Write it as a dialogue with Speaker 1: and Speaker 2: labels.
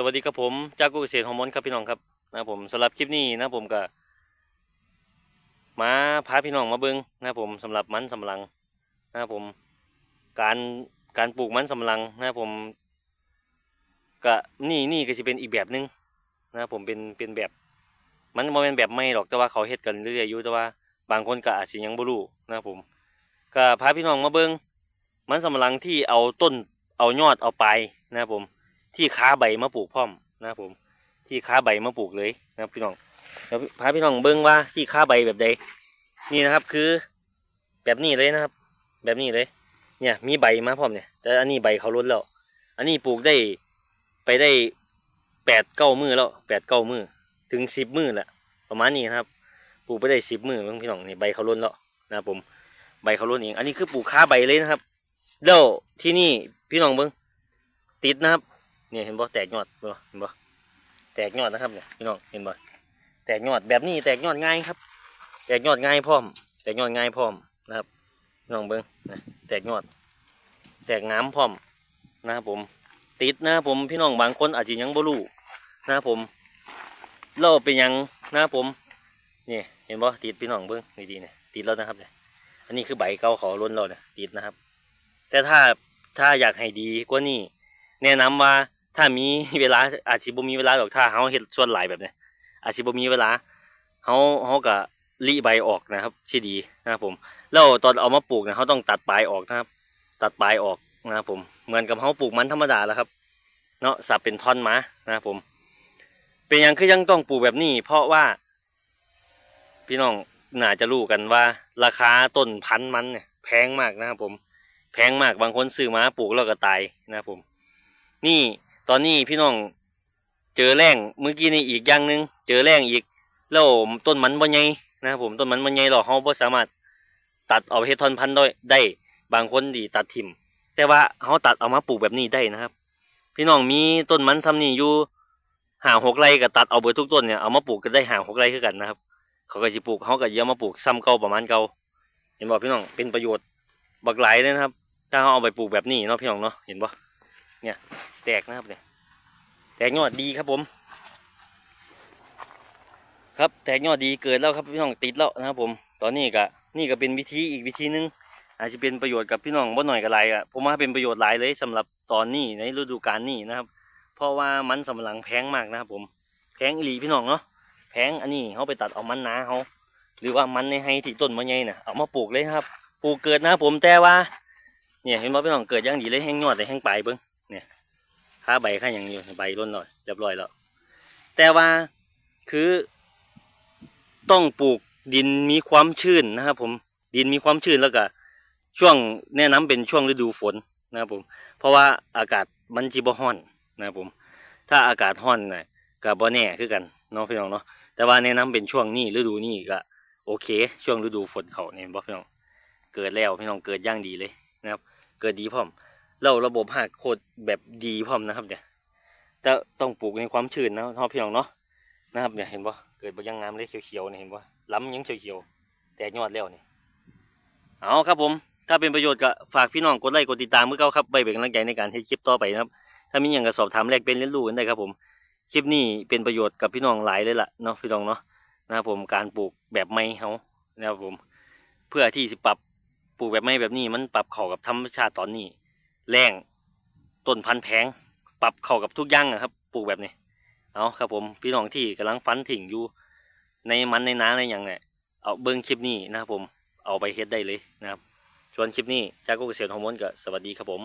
Speaker 1: สวัสดีครับผมจากกุเกษตรฮอร์โมนครับพี่น้องครับนะผมสำหรับคลิปนี้นะผมก็มาพาพี่น้องมาเบิ้งนะผมสำหรับมันสำปะหลังนะผมการการปลูกมันสำปะหลังนะผมก็นี่นี่ก็จะเป็นอีกแบบหนึงนะผมเป็นเป็นแบบมันโมเป็นแบบไม่หรอกแต่ว่าเขาเฮ็ดกันเรื่อยๆอยู่แต่ว่าบางคนก็อาจสิยังบ่รู้นะผมก็พาพี่น้องมาเบิ้งมันสำปะหลังที่เอาต้นเอายอดเอาไปนะผม ที่ค้าใบมาปลูกพร้อมนะครับผม ที่ค้าใบมาปลูกเลยนะครับพี่น้องเดี๋ยวพาพี่น้องเบิ้งว่าที่ค้าใบแบบใดนี่นะครับคือแบบนี้เลยนะครับ แบบนี้เลย เนี่ยมีใบมาพร้อมเนี่ยแต่อันนี้ใบเขาล้นแล้ว อันนี้ปลูกได้ไปได้แปดเก้ามือแล้วแปดเก้ามือถึงสิบมือแหละประมาณนี้นะครับ ปลูกไปได้สิบมือเบิ่งพี่น้องนี่ใบเขาล้นแล้วนะครับผมใบเขาล้นเอง อันนี้คือปลูกค้าใบเลยนะครับแล้วที่นี่พี่น้องเบิ้งติดนะครับ เนี่ยเห็นบ่แตกยอดบ่เห็นบ่แตกยอดนะครับเนี่ยพี่น้องเห็นบ่แตกยอดแบบนี้แตกยอดง่ายครับ แตกยอดง่ายพร้อม แตกยอดง่ายพร้อมนะครับน้องเบิ้งนะแตกยอด แตกน้ำพร้อมนะครับผม ติดนะครับผมพี่น้องบางคนอาจจะยังบ่รู้นะครับผมเราเป็นยังนะครับผมนี่เห็นบ่ติดพี่น้องเบิ้งดีๆเนี่ยติดแล้วนะครับเนี่ยอันนี้คือใบเก่าขาล้นเราเนี่ยติดนะครับ แต่ถ้าถ้าอยากให้ดีกว่านี้แนะนำว่า ถ้ามีเวลาอาจสิบ่มีเวลาหรอกถ้าเฮาเฮ็ดส่วนหลายแบบเนี้ยอาจสิบ่มีเวลาเฮาเฮาก็รีใบออกนะครับที่ดีนะครับผมแล้วตอนเอามาปลูกเนี่ยเฮาต้องตัดปลายออกนะครับ ตัดปลายออกนะครับผมเหมือนกับเฮาปลูกมันธรรมดาแล้วครับ เนาะสับเป็นท่อนมานะครับผม เป็นยังคือยังต้องปลูกแบบนี้ เพราะว่า พี่น้องน่าจะรู้กันว่า ราคาต้นพันธุ์มันเนี่ยแพงมากนะครับผม แพงมากบางคนซื้อมาปลูกแล้วก็ตายนะครับผม นี่ ตอนนี้พี่น้องเจอแรงเมื่อกี้นี่อีกอย่างหนึ่งเจอแรงอีกแล้วต้นมันบ่ใหญ่นะครับผมต้นมันบ่ใหญ่หรอกเฮาบ่สามารถตัดเอาเฮ็ดทอนพันธุ์ได้ได้บางคนดีตัดทิ่ม แต่ว่าเฮาตัดเอามาปลูกแบบนี้ได้นะครับ พี่น้องมีต้นมันซ้ำนี่อยู่หาหกไร่ก็ตัดเอาเบิดทุกต้นเนี่ยเอามาปลูกก็ได้หาหกไร่คือกันนะครับ เขาก็สิปลูกเขาก็สิเอามาปลูกซ้ำเก่าประมาณเก่าเห็นบ่พี่น้องเป็นประโยชน์บักหลายเลยนะครับ ถ้าเขาเอาไปปลูกแบบนี้เนาะพี่น้องเนาะเห็นบ่ เนี่ยแตกนะครับเนี่ยแตกยอดดีครับผม ครับแตกยอดดีเกิดแล้วครับพี่น้องติดแล้วนะครับผม ตอนนี้ก็นี่ก็เป็นวิธีอีกวิธีหนึงอาจจะเป็นประโยชน์กับพี่น้องบ่หน่อยกับไรอะผมว่าเป็นประโยชน์หลายเลยสำหรับตอนนี้ในฤดูกาลนี้นะครับ เพราะว่ามันสำปะหลังแพงมากนะครับผมแพงอีหลีพี่น้องเนาะแพงอันนี้เขาไปตัดเอามันนาเขาหรือว่ามันในไฮที่ต้นมันใหญ่น่ะเอามาปลูกเลยครับ ปลูกเกิดนะครับผมแต่ว่าเนี่ยเห็นว่าพี่น้องเกิดย่างดีเลยแห้งยอดเลยแห้งปลายเบิ้ง เนี่ยค่าใบค่าอย่างอยู่ใบร่นหน่อยเรียบร้อยแล้วแต่ว่าคือต้องปลูกดินมีความชื้นนะครับผมดินมีความชื้นแล้วก็ช่วงแนะนำเป็นช่วงฤดูฝนนะครับผม เพราะว่าอากาศมันจีบ่ฮ้อนนะครับผม ถ้าอากาศฮ้อนน่ะก็บ่แน่คือกันเนาะพี่น้องเนาะแต่ว่าแนะนำเป็นช่วงนี้ฤดูนี้ก็โอเค ช่วงฤดูฝนเขาเนี่ยบ่พี่น้องเกิดแล้วพี่น้องเกิดย่างดีเลยนะครับ เกิดดีพร้อม แล้วระบบหักโคตรแบบดีพร้อมนะครับเนี่ยแต่ต้องปลูกในความชื้นนะพ่อพี่น้องเนาะนะครับเนี่ยเห็นปะเกิดบยังงามเลยเขียวๆเนี่ยเห็นปะล้ำยังเขียวๆแตกยอดแล้วนี่เอาครับผม ถ้าเป็นประโยชน์ก็ฝากพี่น้องกดไลค์กดติดตามเมื่อเก้าครับไปเป็นกำลังใจในการให้คลิปต่อไปนะครับ ถ้ามีอย่างกระสอบถามแลกเป็นเรียนรู้กันได้ครับผมคลิปนี้เป็นประโยชน์กับพี่น้องหลายเลยล่ะเนาะพี่น้องเนาะนะครับผมการปลูกแบบไม่เขานะครับผม เพื่อที่จะปรับปลูกแบบไม่แบบนี้มันปรับเข้ากับธรรมชาติตอนนี้ แรงต้นพันแพงปรับเข้ากับทุกอย่างนะครับ ปลูกแบบนี้ เอาครับผมพี่น้องที่กำลังฟันถิ่งอยู่ในมันในน้ำในอย่างเนี่ยเอาเบิ้งคลิปนี้นะครับผมเอาไปเฮ็ดได้เลยนะครับส่วนคลิปนี้จากกุเกษตรฮอร์โมนก็สวัสดีครับผม